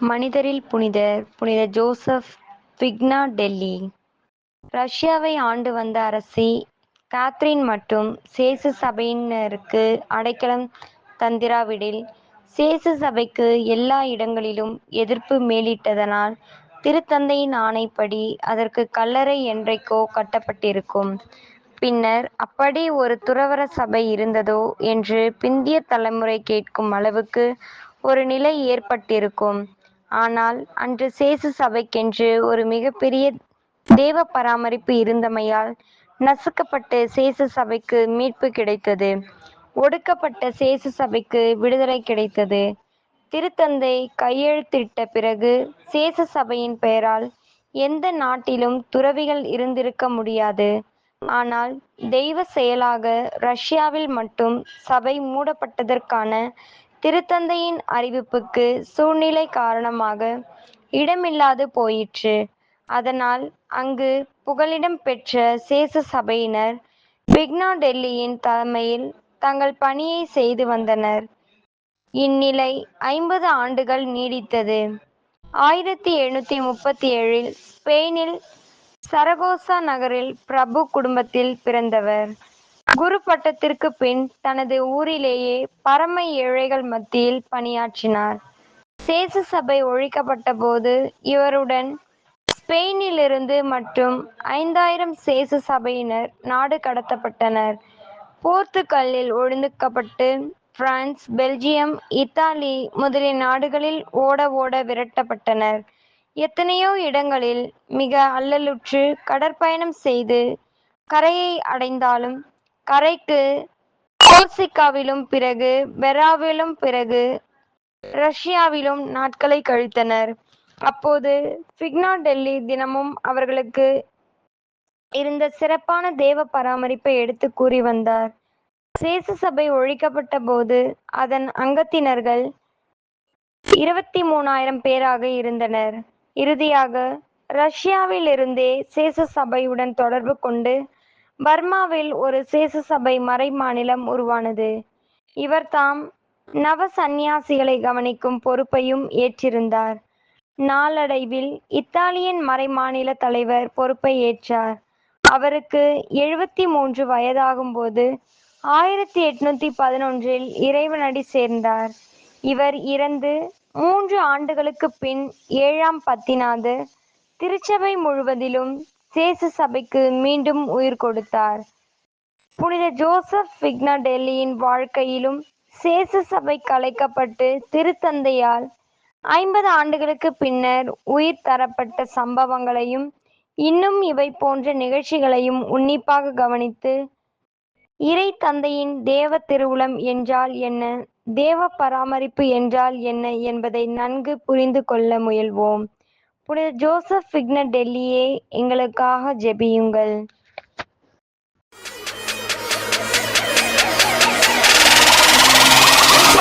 மனிதரில் புனிதர் புனித ஜோசப் பிக்னாடெல்லி ரஷ்யாவை ஆண்டு வந்த அரசி காத்ரின் மற்றும் சேசு சபையினருக்கு அடைக்கலம் தந்திராவிடில் சேசு சபைக்கு எல்லா இடங்களிலும் எதிர்ப்பு மேலிட்டதனால் திருத்தந்தையின் ஆணைப்படி அதற்கு கல்லறை என்றைக்கோ கட்டப்பட்டிருக்கும். பின்னர் அப்படி ஒரு துறவர சபை இருந்ததோ என்று பிந்திய தலைமுறை கேட்கும் அளவுக்கு ஒரு நிலை ஏற்பட்டிருக்கும். ஆனால் அன்று சேசு சபைக்கென்று ஒரு மிகப்பெரிய தேவ பராமரிப்பு இருந்தமையால் நசுக்கப்பட்ட சேசு சபைக்கு மீட்பு கிடைத்தது. ஒடுக்கப்பட்ட சேசு சபைக்கு விடுதலை கிடைத்தது. திருத்தந்தை கையெழுத்திட்ட பிறகு சேசு சபையின் பெயரால் எந்த நாட்டிலும் துறவிகள் இருந்திருக்க முடியாது. ஆனால் தெய்வ செயலாக ரஷ்யாவில் மட்டும் சபை மூடப்பட்டதற்கான திருத்தந்தையின் அறிவிப்புக்கு சூழ்நிலை காரணமாக இடமில்லாது போயிற்று. அதனால் அங்கு புகலிடம் பெற்ற சேசு சபையினர் பிக்னாடெல்லியின் தலைமையில் தங்கள் பணியைச் செய்து வந்தனர். இந்நிலை ஐம்பது ஆண்டுகள் நீடித்தது. ஆயிரத்து எழுநூற்று முப்பத்தேழில் ஸ்பெயினில் சரகோசா நகரில் பிரபு குடும்பத்தில் பிறந்தவர். குரு பட்டத்திற்கு பின் தனது ஊரிலேயே பரம ஏழைகள் மத்தியில் பணியாற்றினார். சேசு சபை ஒழிக்கப்பட்டபோது இவருடன் ஸ்பெயினிலிருந்து மட்டும் ஐந்தாயிரம் சேசு சபையினர் நாடு கடத்தப்பட்டனர். போர்த்துகலில் ஒழுந்துக்கப்பட்டு பிரான்ஸ் பெல்ஜியம் இத்தாலி முதலிய நாடுகளில் ஓட ஓட விரட்டப்பட்டனர். எத்தனையோ இடங்களில் மிக அல்லலுற்று கடற்பயணம் செய்து கரையை அடைந்தாலும் கரைக்கு கோர்சிக்காவிலும் பிறகு பெராவிலும் பிறகு ரஷ்யாவிலும் நாட்களை கழித்தனர். அப்போது பிக்னாடெல்லி தினமும் அவர்களுக்கு இருந்த சிறப்பான தேவ பராமரிப்பை எடுத்து கூறி வந்தார். சேச சபை ஒழிக்கப்பட்ட போது அதன் அங்கத்தினர்கள் இருபத்தி மூணாயிரம் பேராக இருந்தனர். இறுதியாக ரஷ்யாவிலிருந்தே சேச சபையுடன் தொடர்பு கொண்டு பர்மாவில் ஒரு சேச சபை மறை மாநிலம் உருவானது. இவர்தாம் நவ சந்நியாசிகளை கவனிக்கும் பொறுப்பையும் ஏற்றிருந்தார். நாளடைவில் இத்தாலியின் மறை மாநில தலைவர் பொறுப்பை ஏற்றார். அவருக்கு எழுபத்தி மூன்று வயதாகும் போது ஆயிரத்தி எட்நூத்தி பதினொன்றில் இறைவனடி சேர்ந்தார். இவர் இறந்து மூன்று ஆண்டுகளுக்கு பின் ஏழாம் பத்தினாது திருச்சபை முழுவதிலும் சேசு சபைக்கு மீண்டும் உயிர் கொடுத்தார். புனித ஜோசப் பிக்னாடெல்லியின் வாழ்க்கையிலும் சேசு சபை கலைக்கப்பட்டு திருத்தந்தையால் ஐம்பது ஆண்டுகளுக்குப் பின்னர் உயிர் தரப்பட்ட சம்பவங்களையும் இன்னும் இவை போன்ற நிகழ்ச்சிகளையும் உன்னிப்பாக கவனித்து இறைத்தந்தையின் தேவ திருவுளம் என்றால் என்ன தேவ பராமரிப்பு என்றால் என்ன என்பதை நன்கு புரிந்து கொள்ள முயல்வோம். புனித ஜோசப் பிக்னாடெல்லியே எங்களுக்காக ஜெபியுங்கள்.